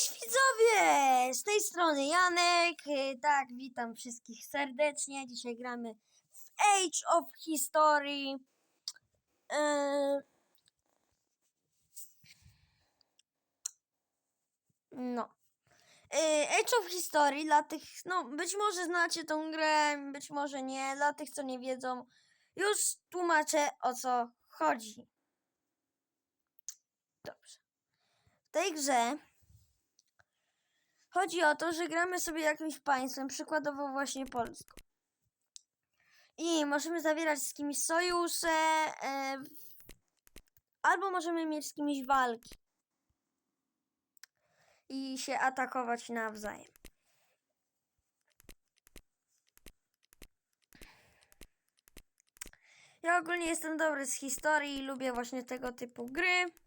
Cześć widzowie! Z tej strony Janek. Y, Tak, witam wszystkich serdecznie. Dzisiaj gramy w Age of History. E, No. E, Age of History dla tych, no być może znacie tą grę, być może nie. Dla tych, co nie wiedzą, już tłumaczę o co chodzi. Dobrze. W tej grze Chodzi o to, że gramy sobie jakimś państwem, przykładowo właśnie Polską. I możemy zawierać z kimś sojusze, e, albo możemy mieć z kimś walki. I się atakować nawzajem. Ja ogólnie jestem dobry z historii i lubię właśnie tego typu gry.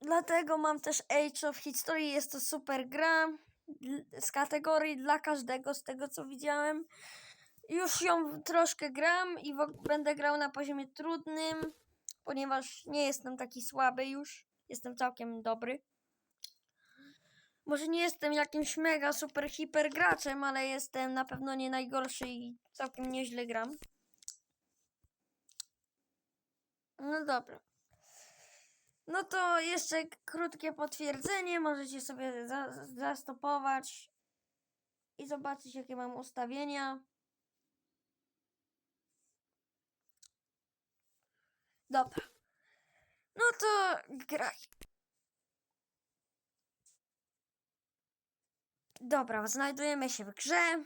Dlatego mam też Age of History. Jest to super gra z kategorii dla każdego, z tego co widziałem. Już ją troszkę gram i będę grał na poziomie trudnym, ponieważ nie jestem taki słaby już. Jestem całkiem dobry. Może nie jestem jakimś mega super hiper graczem, ale jestem na pewno nie najgorszy i całkiem nieźle gram. No dobra. No to jeszcze krótkie potwierdzenie. Możecie sobie za, zastopować i zobaczyć, jakie mam ustawienia. Dobra. No to graj. Dobra, znajdujemy się w grze.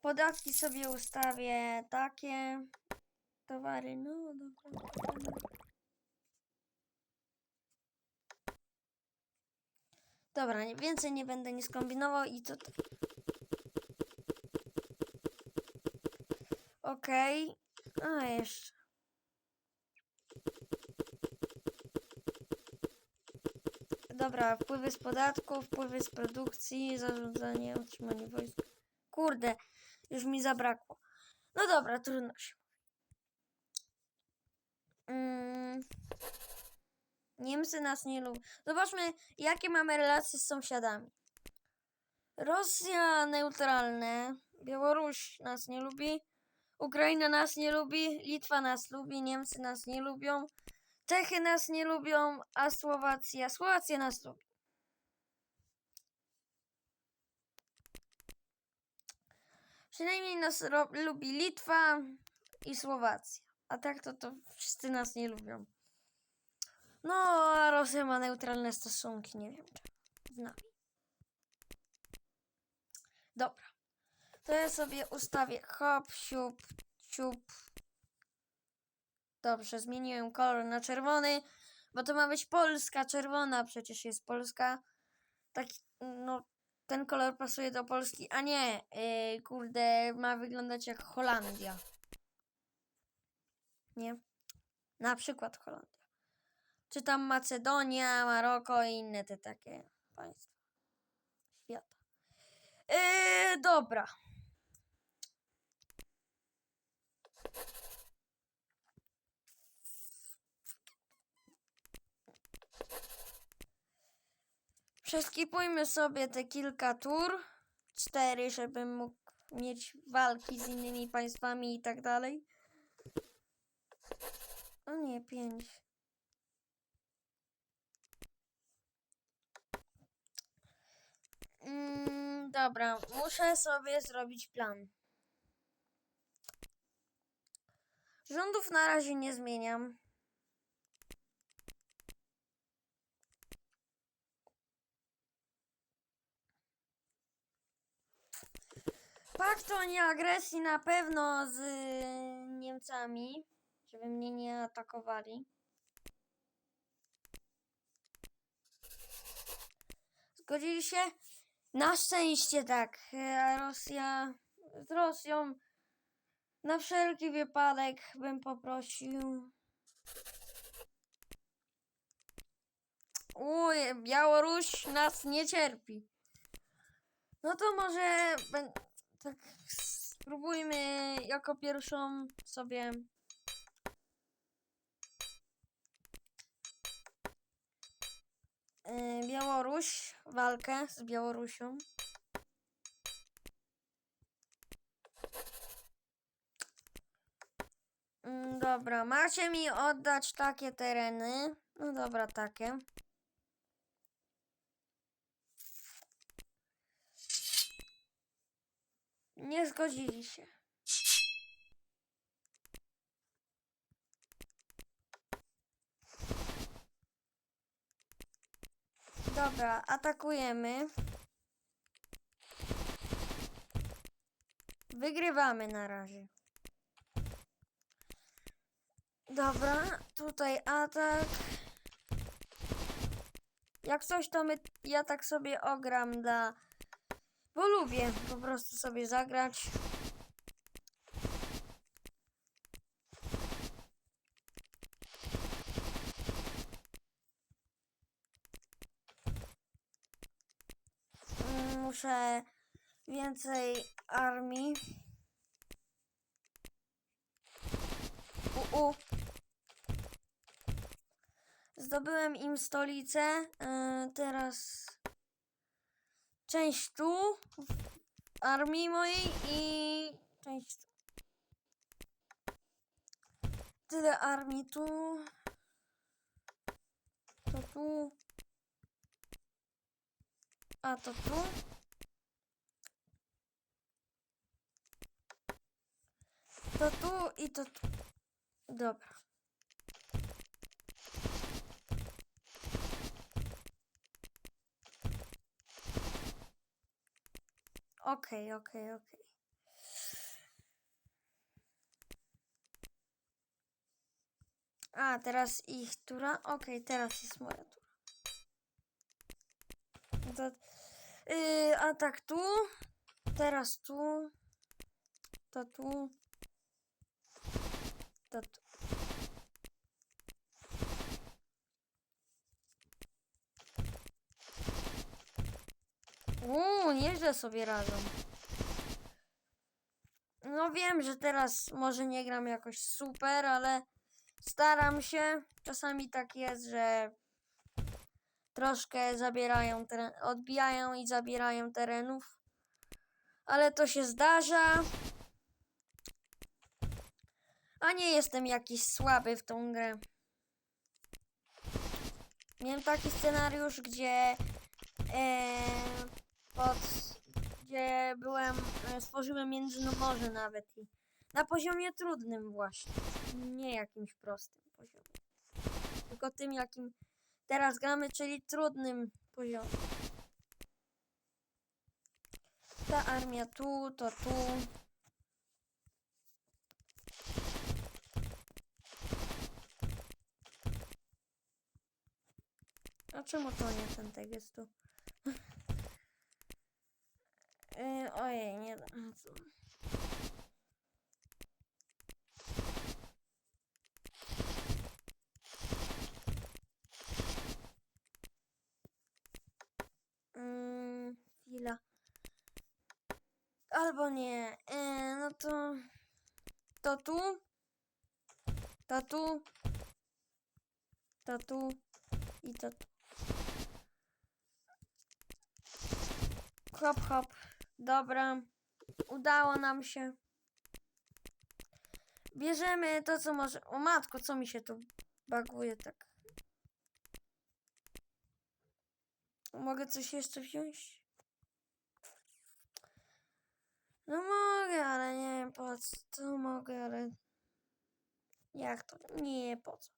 Podatki sobie ustawię takie. Towary, no dobra. Dobra, więcej nie będę nic kombinował i to. Okej. A jeszcze. Dobra, wpływy z podatków, wpływy z produkcji, zarządzanie, utrzymanie wojsk. Kurde, już mi zabrakło. No dobra, trudno się. Mm. Niemcy nas nie lubią. Zobaczmy, jakie mamy relacje z sąsiadami. Rosja neutralne, Białoruś nas nie lubi, Ukraina nas nie lubi, Litwa nas lubi, Niemcy nas nie lubią, Czechy nas nie lubią, a Słowacja, Słowacja nas lubi. Przynajmniej nas lubi Litwa i Słowacja. A tak to, to wszyscy nas nie lubią. No, a Rosja ma neutralne stosunki, nie wiem czemu. Z nami. Dobra. To ja sobie ustawię hop, siup, siup. Dobrze, zmieniłem kolor na czerwony, bo to ma być Polska czerwona, przecież jest Polska. Taki, no, ten kolor pasuje do Polski, a nie, yy, kurde, ma wyglądać jak Holandia. Nie? Na przykład Holandia. Czy tam Macedonia, Maroko i inne te takie państwa świata. Yy, dobra. Przeskipujmy sobie te kilka tur. Cztery, żebym mógł mieć walki z innymi państwami i tak dalej. O nie, pięć. Mm, dobra, muszę sobie zrobić plan. Rządów na razie nie zmieniam. Pakt o nieagresji na pewno z y, Niemcami, żeby mnie nie atakowali. Zgodzili się? Na szczęście tak. A Rosja z Rosją na wszelki wypadek bym poprosił. Uj, Białoruś nas nie cierpi. No to może tak spróbujmy jako pierwszą sobie Białoruś, walkę z Białorusią. Mm, Dobra, macie mi oddać takie tereny. No dobra, takie. Nie zgodzili się. Dobra, atakujemy. Wygrywamy na razie. Dobra, tutaj atak. Jak coś, to my, ja tak sobie ogram dla... Bo lubię po prostu sobie zagrać. Mm, Muszę więcej armii. U, u. Zdobyłem im stolicę. Yy, teraz część tu w armii mojej i część tu. Tyle armii tu. To tu. A to tu. To tu i to tu. Dobra. Okej, okej, okej. A, teraz ich tura? Okej, teraz jest moja tura. To, yy, a tak tu, teraz tu, to tu, tu. Uuu, nieźle sobie radzą. No wiem, że teraz może nie gram jakoś super, ale staram się. Czasami tak jest, że troszkę zabierają odbijają i zabierają terenów. Ale to się zdarza. A nie jestem jakiś słaby w tą grę. Miałem taki scenariusz, gdzie e, pod, gdzie byłem, e, stworzyłem międzymorze nawet i na poziomie trudnym właśnie, nie jakimś prostym poziomie, tylko tym jakim teraz gramy, czyli trudnym poziomie. Ta armia tu, to tu. Czemu to nie ten tekst tu? Yy, ojej, nie da. a co? Mm, chwila. Albo nie. Yy, no to. To tu. To tu. To tu. I to tu. Hop, hop. Dobra. Udało nam się. Bierzemy to, co może. O matko, co mi się tu baguje tak. Mogę coś jeszcze wziąć? No mogę, ale nie wiem po co. To mogę, ale. Jak to? Nie, po co?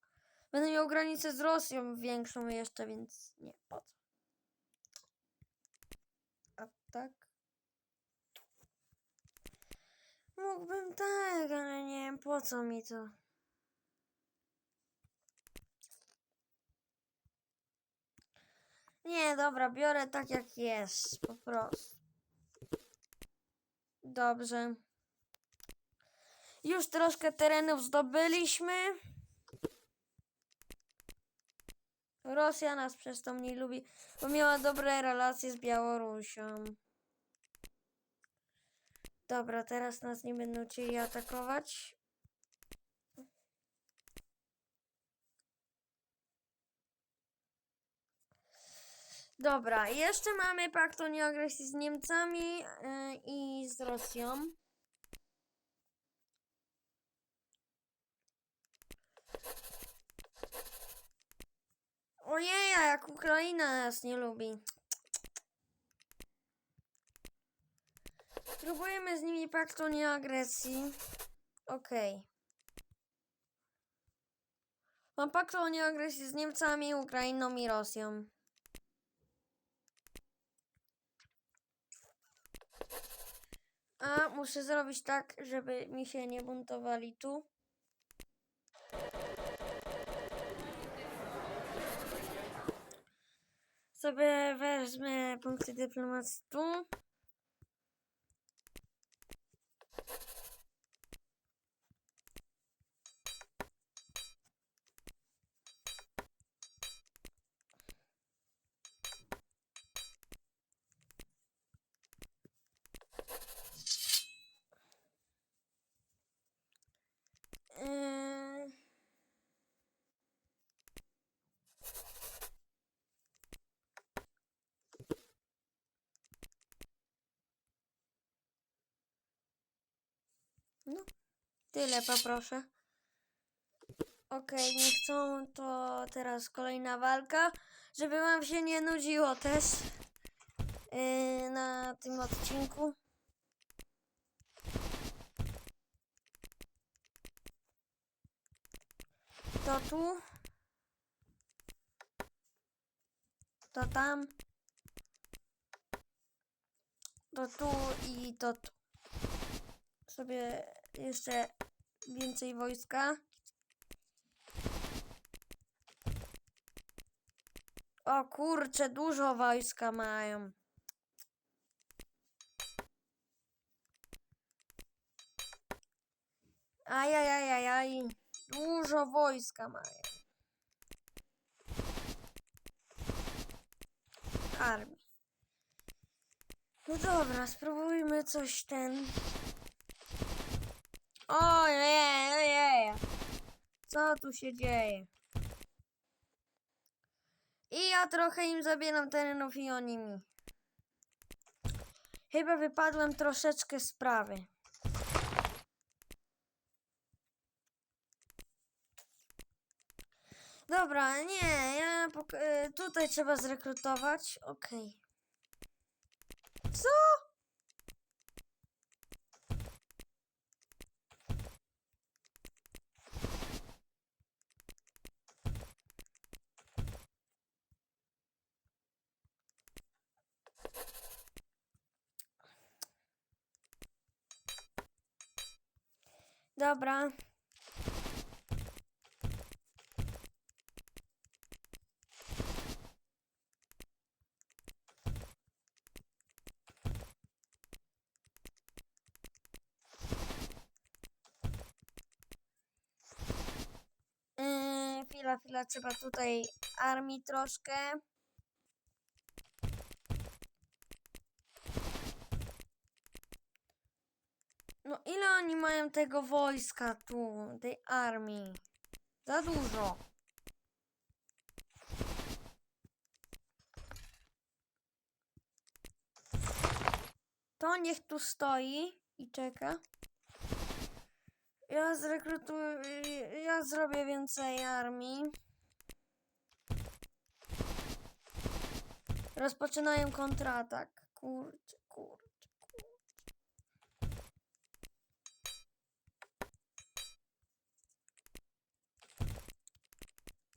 Będę miał granicę z Rosją większą jeszcze, więc nie, po co? Tak? Mógłbym tak, ale nie wiem po co mi to. Nie, dobra, biorę tak jak jest, po prostu. Dobrze. Już troszkę terenów zdobyliśmy. Rosja nas przez to mniej lubi, bo miała dobre relacje z Białorusią. Dobra, teraz nas nie będą chcieli atakować. Dobra, jeszcze mamy pakt o nieagresji z Niemcami yy, i z Rosją. Ojej, jak Ukraina nas nie lubi. Próbujemy z nimi pakt o nieagresji. Okej. Mam pakt o nieagresji z Niemcami, Ukrainą i Rosją. A muszę zrobić tak, żeby mi się nie buntowali tu. Sobie wezmę punkty dyplomacji No, tyle poproszę. Okej, nie chcą, to teraz kolejna walka, żeby wam się nie nudziło też yy, na tym odcinku. To tu. To tam. To tu i to tu. Sobie jeszcze więcej wojska. O kurcze, dużo wojska mają. Ajajajajaj. Dużo wojska mają. Armii. No dobra, spróbujmy coś ten. Ojej, ojej. Co tu się dzieje? I ja trochę im zabieram terenów i oni mi. Chyba wypadłem troszeczkę z sprawy. Dobra, nie, ja e, tutaj trzeba zrekrutować. Okej. Co? Dobra. Yy, chwila, chwila, trzeba tutaj armii troszkę. No ile oni mają tego wojska tu, tej armii? Za dużo. To niech tu stoi i czeka. Ja zrekrutuję, ja zrobię więcej armii. Rozpoczynają kontratak. Kurczę, kurczę.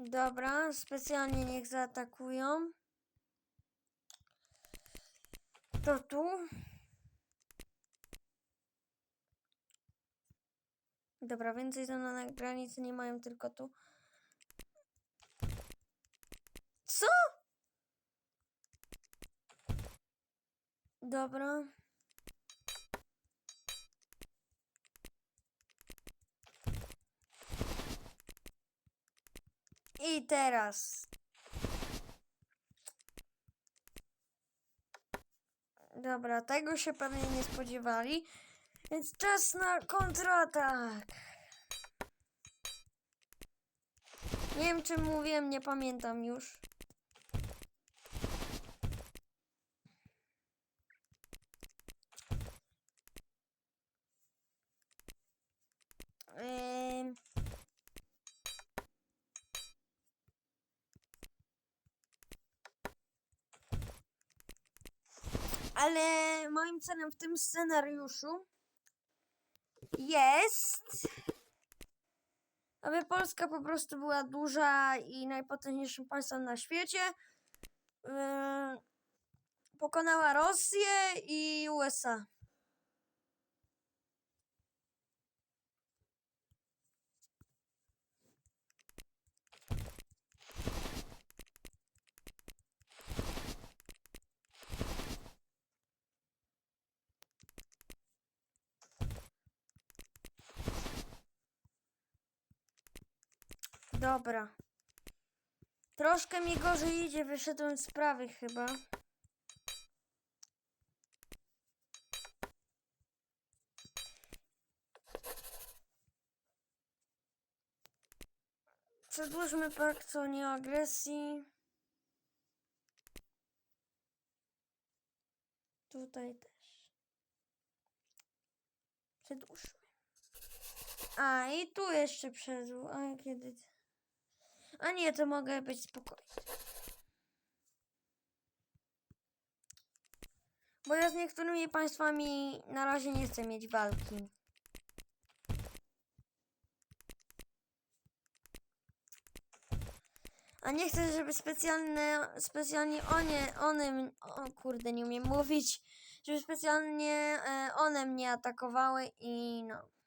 Dobra, specjalnie niech zaatakują. To tu. Dobra, więcej to na granicy nie mają, tylko tu. Co? Dobra. I teraz. Dobra, tego się pewnie nie spodziewali. Więc czas na kontratak. Nie wiem, czy mówiłem, nie pamiętam już. Ale moim celem w tym scenariuszu jest, aby Polska po prostu była duża i najpotężniejszym państwem na świecie. Yy, pokonała Rosję i USA. Dobra. Troszkę mi gorzej idzie, wyszedłem z sprawy chyba. Przedłużmy pakt o nieagresji. Tutaj też. Przedłużmy. A, i tu jeszcze przedłuż. A, kiedy... A nie, to mogę być spokojny. Bo ja z niektórymi państwami na razie nie chcę mieć walki. A nie chcę, żeby specjalne, specjalnie one, one, o kurde, nie umiem mówić, żeby specjalnie e, one mnie atakowały i no.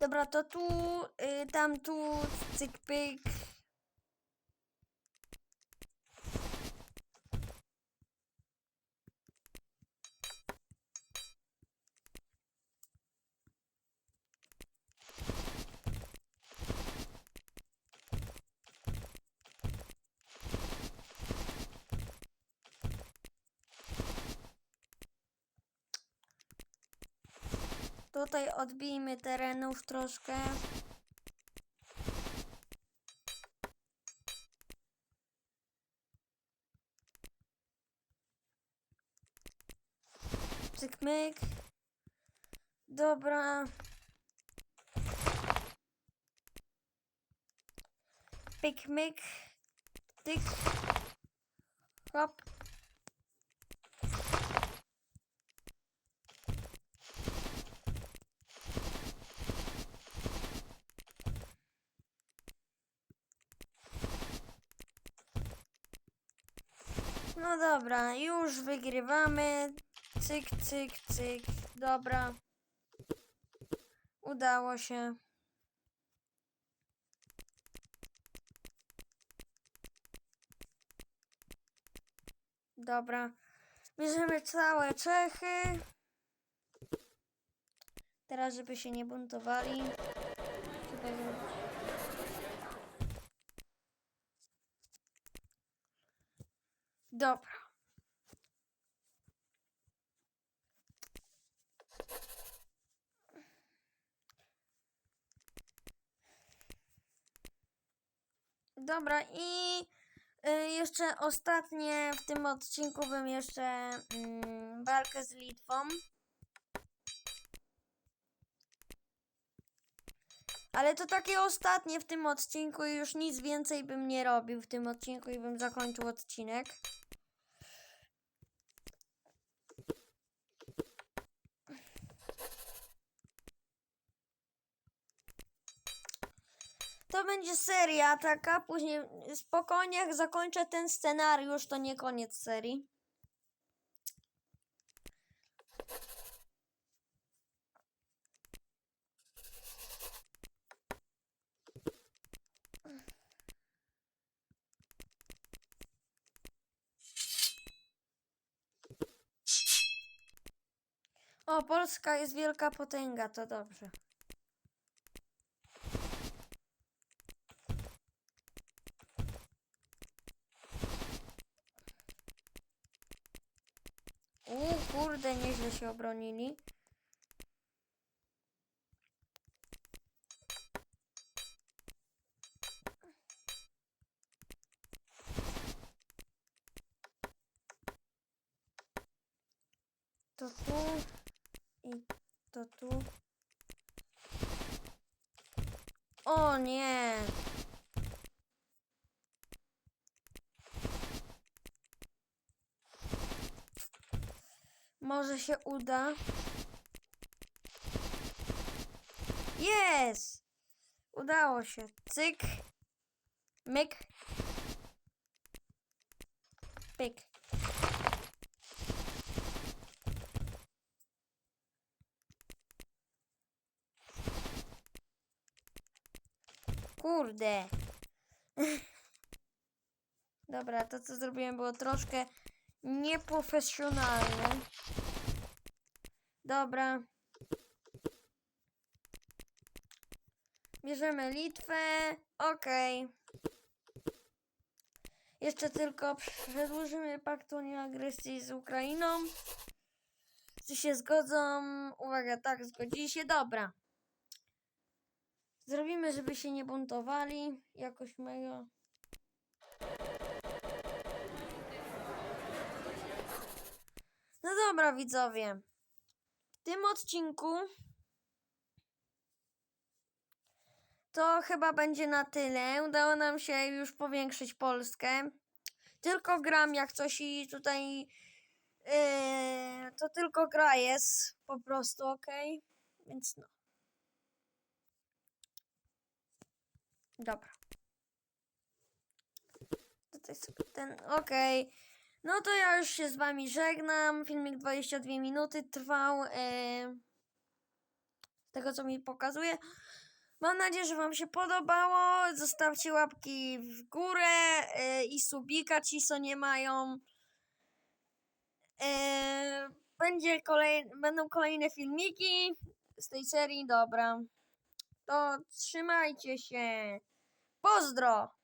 Dobra, to tu, y, tam tu, cyk pyk. Tutaj odbijmy terenów troszkę. Cyk myk. Dobra. Pyk myk. Tyk. Hop. No dobra, już wygrywamy. Cyk, cyk, cyk. Dobra. Udało się. Dobra. Bierzemy całe Czechy. Teraz, żeby się nie buntowali. Tutaj Dobra. Dobra i y, jeszcze ostatnie w tym odcinku bym jeszcze mm, walkę z Litwą. Ale to takie ostatnie w tym odcinku i już nic więcej bym nie robił w tym odcinku i bym zakończył odcinek. To będzie seria taka, później spokojnie jak zakończę ten scenariusz, to nie koniec serii. O, Polska jest wielka potęga, to dobrze. Kurde, nieźle się obronili. To tu i to tu. O nie! Może się uda. Jest! Udało się. Cyk. Myk. Pyk. Kurde. Dobra, to co zrobiłem było troszkę nieprofesjonalne. Dobra. Bierzemy Litwę. Okej. Jeszcze tylko przedłużymy pakt o nieagresji z Ukrainą. Czy się zgodzą? Uwaga, tak, zgodzili się. Dobra. Zrobimy, żeby się nie buntowali. Jakoś mega. No dobra, widzowie. W tym odcinku to chyba będzie na tyle. Udało nam się już powiększyć Polskę. Tylko gram jak coś i tutaj yy, to tylko gra jest po prostu, ok? Więc no. Dobra. Tutaj sobie ten, okej. No to ja już się z wami żegnam. Filmik 22 minuty trwał. e, z tego co mi pokazuje. Mam nadzieję, że wam się podobało. Zostawcie łapki w górę e, i subika ci, co nie mają. E, będzie kolej, będą kolejne filmiki z tej serii. Dobra. To trzymajcie się. Pozdro!